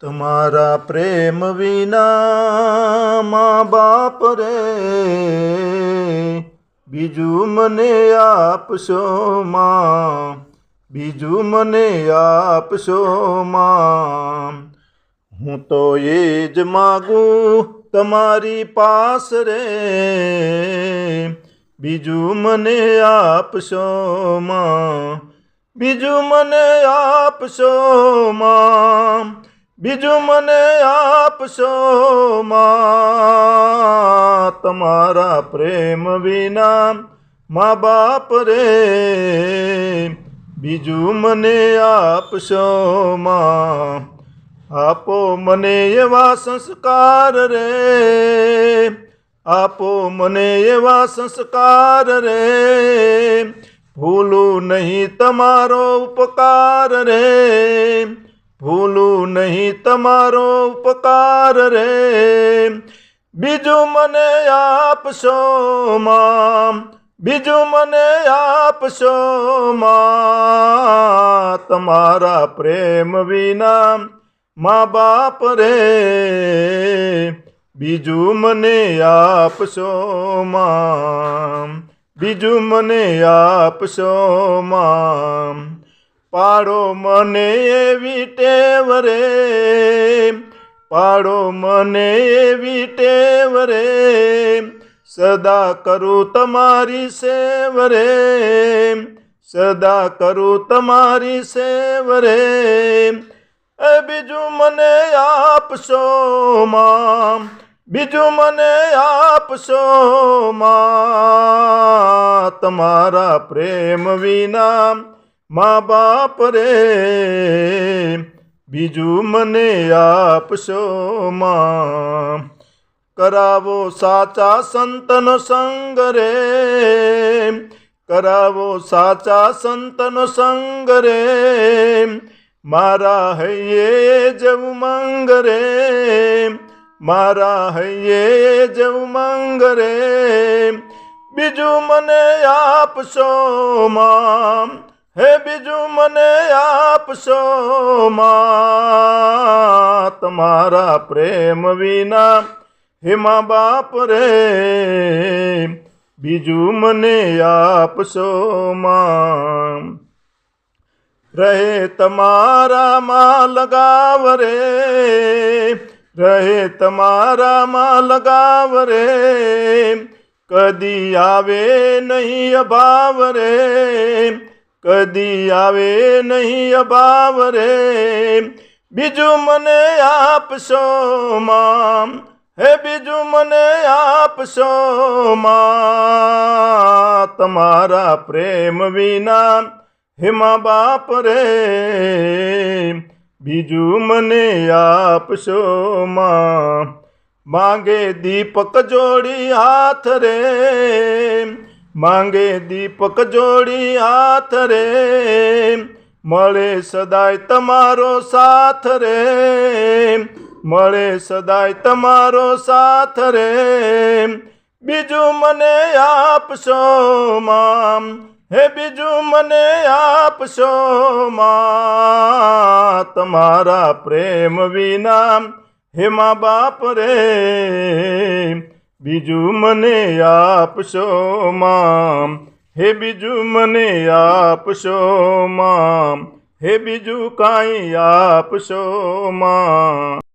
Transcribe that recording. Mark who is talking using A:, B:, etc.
A: તમારા પ્રેમ વિના મા બાપ રે. બીજું મને આપશો માં. બીજું મને આપશો માં. હું તો એ જ માગું તમારી પાસ રે. બીજું મને આપશો માં. બીજું મને આપશો માં. બીજું મને આપશો માં. તમારા પ્રેમ વિના મા બાપ રે. બીજું મને આપશો માં. આપો મને એવા સંસ્કાર રે. આપો મને એવા સંસ્કાર રે. ભૂલું નહીં તમારો ઉપકાર રે. ભૂલું નહીં તમારો ઉપકાર રે. બીજું મને આપશો માં, બીજું મને આપશો માં. તમારા પ્રેમ વિના મા બાપ રે. બીજું મને આપશો માં, બીજું મને આપશો માં. પાડો મને એવી ટેવ રે પાડો મને એવી ટેવ રે સદા કરું તમારી સેવ રે સદા કરું તમારી સેવ રે એ બીજું મને આપશો માં, બીજું મને આપશો માં, તમારા પ્રેમ વિના મા બાપ રે, બીજું મને આપશો માં? કરાવો સાચા સંતનો સંગ રે, કરાવો સાચા સંતનો સંગ રે, મારા હૈયે જવું મંગ રે, મારા હૈયે જવું મંગ રે, બીજું મને આપશો માં? હે બીજું મને આપશો માં તમારા પ્રેમ વિના. હે મા બાપ રે, બીજું મને આપશો માં રહે તમારામાં લગાવ રે, રહે તમારામાં લગાવ રે. કદી આવે નહીં અભાવ રે કદી આવે નહીં અભાવ રે. બીજું મને આપશો માં હે બીજું મને આપશો માં તમારા પ્રેમ વિના હેમા બાપ રે. બીજું મને આપશો માં માંગે દીપક જોડી હાથ રે. માંગે દીપક જોડી હાથ રે. મળે સદાય તમારો સાથ રે. મળે સદાય તમારો સાથ રે. બીજું મને આપશો માં હે બીજું મને આપશો માં. તમારા પ્રેમ વિના હે મા બાપ રે. બીજું મને આપશો માં હે બીજું મને આપશો માં હે બીજું કાંઈ આપશો માં